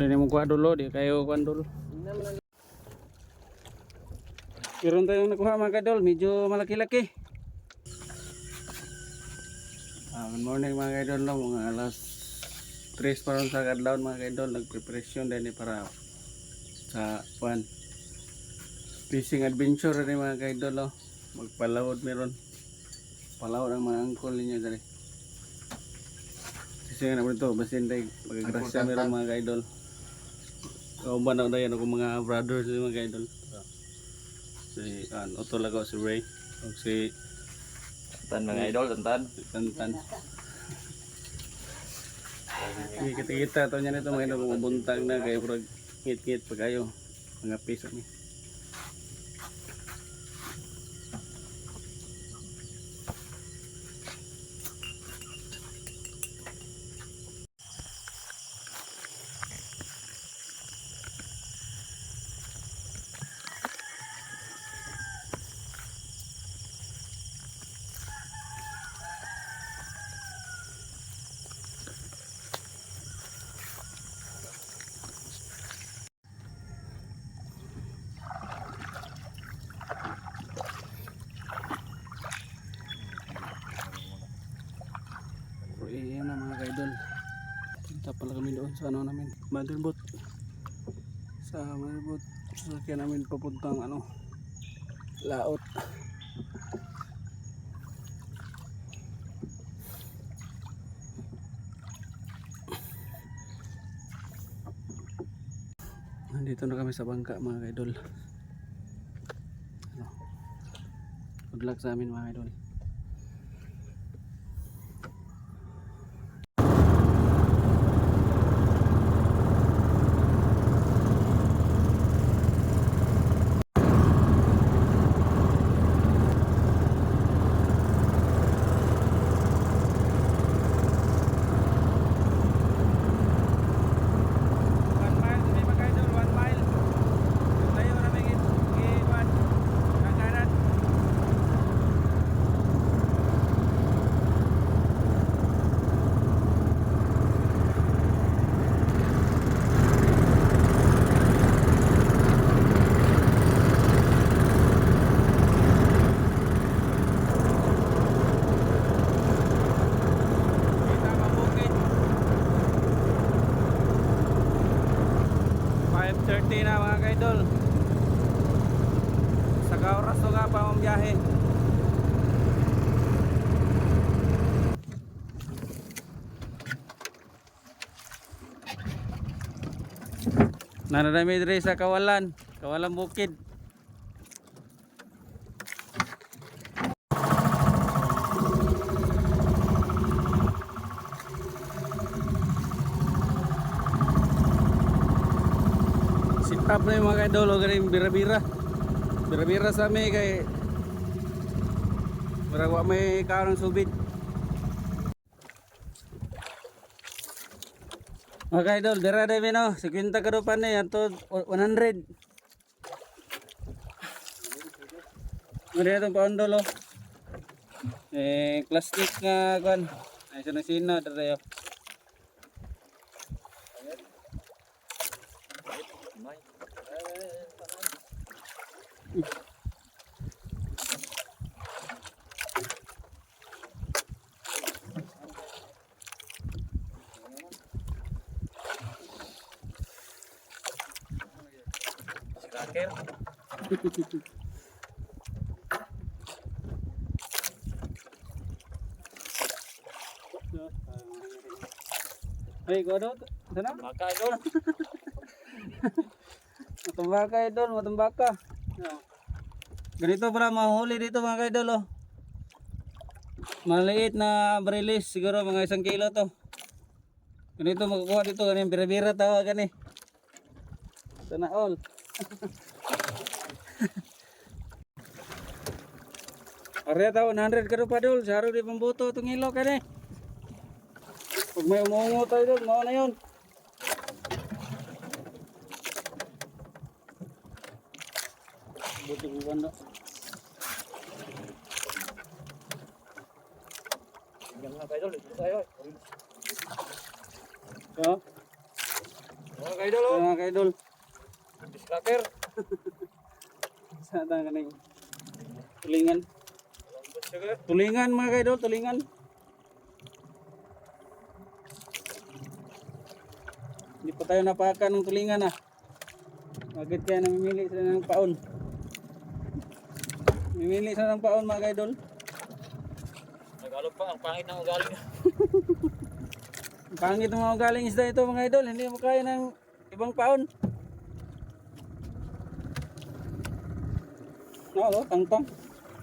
Hindi mo kuha dulo, di kayo kuha dulo. Meron tayong nakuha mga kadol, medyo malaki-laki. Ah, good morning mga kadol, no? mga alas 3 pa sa kadlaw mga kadol, nagpreparasyon din ni para sa kuan fishing adventure rin mga kadol, no? magpalawod meron. Palawod ang mga angkol ninyo dali. Kasi nga naman ito, basin tayo, magagrasya meron mga kadol. Kauban na dayan ako mga brothers mga kadol. Si an Otto Lagaw si Ray ug si Tan mga idol, tantan. Tantan. Sige, kita-kita to niya nito mga idol kung mabuntag na kayo pero ngit-ngit pa kayo. Mga piso ni. Pero iyan na mga idol. Punta pala kami doon sa ano namin. Motherboat. Sa motherboat. Sasakyan namin papuntang ano. Laot. Nandito na kami sa bangka mga idol. Ano? Good luck sa amin mga idol. Kaidol sa kauras to nga pa ang biyahe. Nanadami diri sa kawalan. Kawalan bukid up na yung mga kaidol o galing bira-bira. Sa amin kay Marawa may karang subid mga kaidol dira na yun o 50 kadupan na yan to 100 ano itong paundol o eh plastic nga kan ay sinasina dira yun Cracker. Ay, go daw. Sana? Maka idol. Matumbaka idol, matumbaka. Ganito pala mahuli dito mga kaidol oh. Maliit na barilis, siguro mga isang kilo to. Ganito makukuha dito, ganyan bira-bira tawagan eh. Sana all. Arya tao, 100 ka pa dol, sa araw di pambuto itong ilo ka eh. Pag may umungo tayo dol, mao na yun. Buti ko banda. Mga idol, ito tayo. So, Mga idol Ito oh. mga kaidol. Fish cracker. Sa tang kaning tulingan. Tulingan mga kaidol, tulingan. Hindi pa tayo napakan ng tulingan ah. Bakit kaya namimili sila ng paon? Namimili sila ng paon mga kaidol. Nagalog pa, ang pangit ng ugali niya. Ang Pangit ng mga galing isda ito mga idol, hindi mo kaya ng ibang paon. No, oh, tangtang.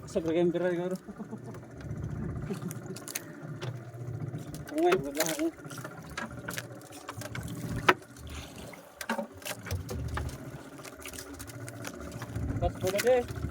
Sa pagkempira siguro. Umay, maglahat mo. Pas po na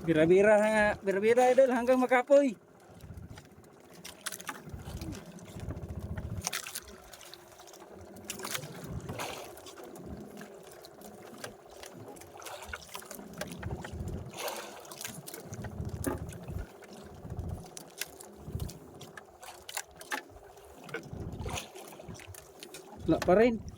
Bira-bira nga, bira-bira idol hanggang makapoy. Wala pa.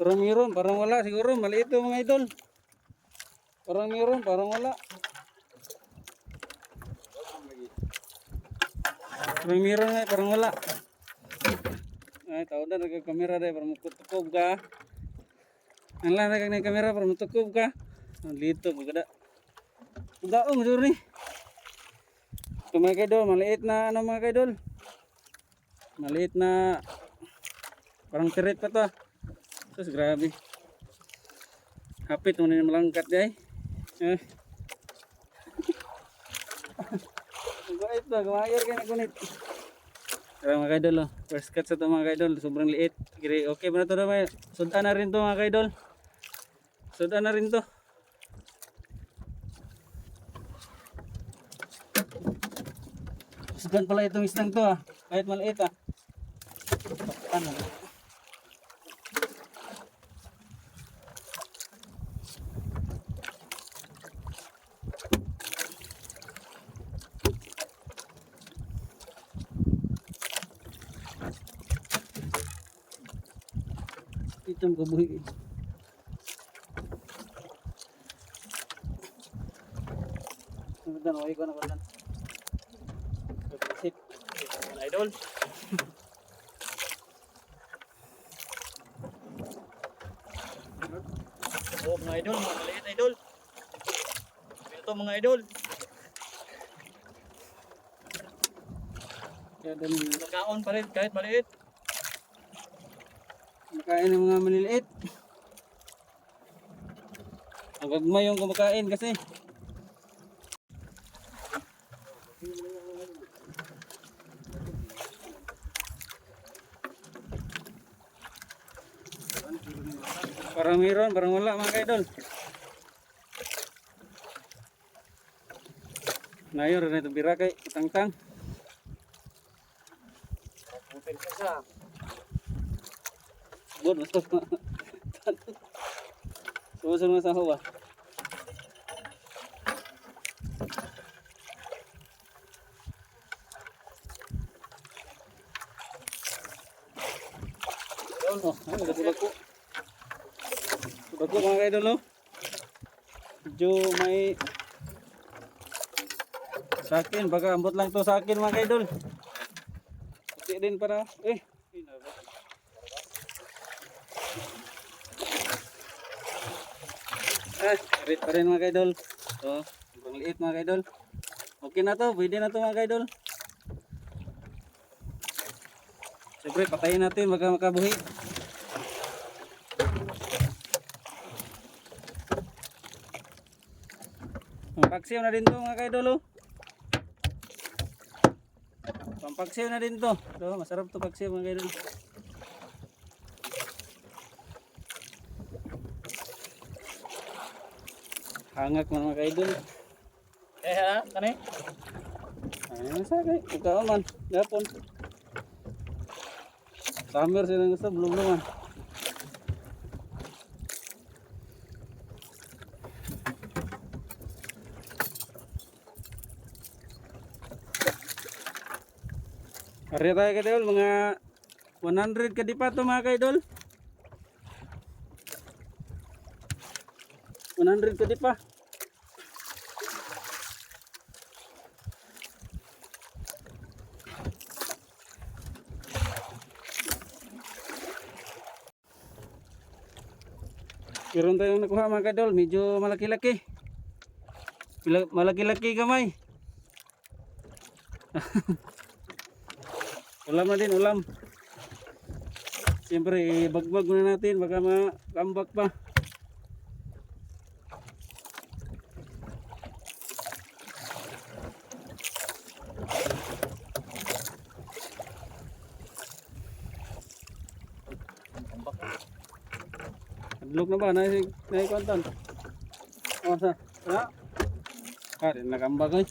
Parang meron, parang wala siguro. Maliit yung mga idol. Parang meron, parang wala. Parang meron nga, parang wala. Ay, tao na nagka-camera dahil parang mukutukob ka. Ang lang nagka kamera parang mutukob ka. Ang lito, maganda. Daong, siguro ni. Ito mga kaidol, maliit na ano mga kaidol. Maliit na parang tirit pa to. Ah. Sus, grabe. Hapit mo na yung malangkat day. Eh. Gawait ba? Gumayar ka na kunit. Kaya mga kaidol, oh. first cut sa ito mga kaidol, sobrang liit. Okay ba na ito naman? Sudan na rin to mga kaidol. Sudan na rin to. Sudan pala itong isang to ah. Kahit maliit ah. Ano? Itong kabuhi. Sudan, okay ko na ko dan. Sip. Idol. Oh, mga idol, mga maliit idol. Ito mga idol. Kaya ganun. Nakaon pa rin kahit maliit. Kumakain ng mga maliliit. Ang gagmay yung kumakain kasi. Parang meron, parang wala mga kaidol. Nayor na ito bira kay tangtang. Bupin ka siya. Ma. Susunod mo sa huwa. Oh, ay, dako-dako. Dako mga kaidol, no? Medyo may sa akin, baka ambot lang to sa akin mga kaidol. Puti din para, eh, ay, nabot. Ah, rit pa rin mga kaidol. So, sobrang liit mga kaidol. Okay na to, pwede na to mga kaidol. Siyempre, patayin natin, baka makabuhi. Pampaksiw na din to mga kaidol oh. Na din to. So, masarap to paksiw mga kaidol. Hangak man mga kaidol. Eh, ha? Kani? Ayun sa kay, ikaw man, yapon. Summer sila gusto, belum belum man. Ari tayo kaidol, mga 100 ka di pa to mga kaidol. 100 ka Meron tayong nakuha mga kadol, medyo malaki-laki. Malaki-laki kamay. ulam na din, ulam. Siyempre, bagbag muna natin, baka makambak pa. Adlok na ba? Nai nai kwantan. Oh, sa. Wala. Ah, din nakambag ay.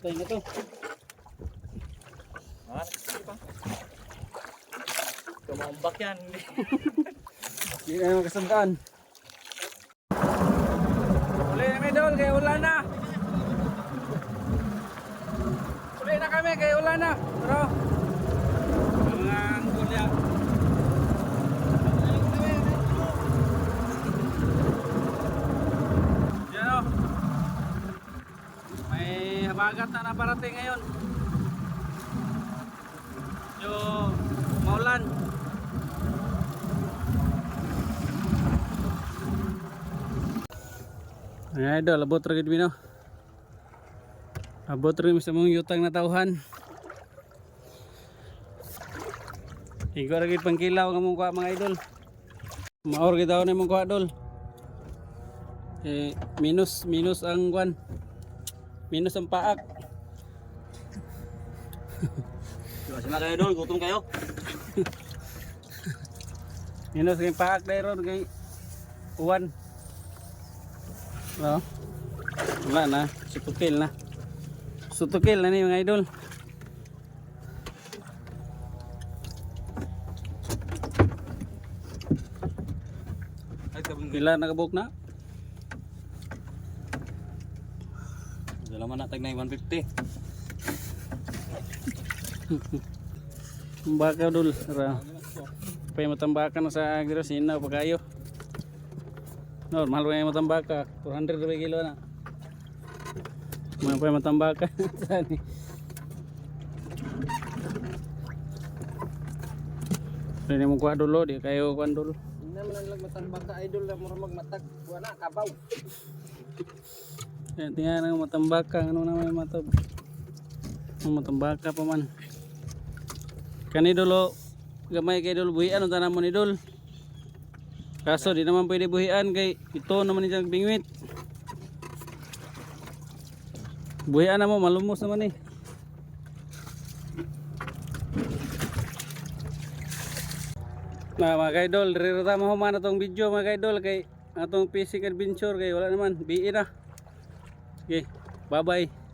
Tay na to. Sige pa. Kumambak yan. Hindi na makasandaan. Uli na may dol, kaya ulan na. Uli na kami, kaya ulan na. Pero, mga. Yan o. May habagat na naparating ngayon. Yung maulan. Ay idol, abot ra gid. Abot rin sa mong yutang na tauhan. Igo ra gid pangkilaw nga mong kuha mga idol. Maor gid daw na mong kuha dol. Eh minus minus ang kwan. Minus ang paak. Kasi na kayo doon, gutom kayo. Minus kay paak dayron kay uwan. No? Wala na, sutukil na. Sutukil na ni mga idol. Pila nakabuk na? Dala man natag na yung 150. Baka dul. Ra. Pay matambakan na sa agro sinaw pa kayo. No, mahal pa yung matambaka. 400 rupiah kilo na. Mahal pa yung matambaka. Saan eh? Pwede mo kuha dulo, di kayo kuha dulo. Hindi naman lang matambak ka idol na mura magmatag. Wala, kabaw. Kaya tingnan ang matambaka, ano naman yung matab. Ang matambaka pa man. Kani dulo, gamay kay dul buhian, ang tanam mo ni dul. Kaso di naman pwede buhian kay ito naman ni bingwit. Buhian na mo, malumos naman eh. Na mga kaidol, rirata mo humana tong video mga kaidol kay atong fishing adventure kay wala naman, biin na. Okay, bye bye.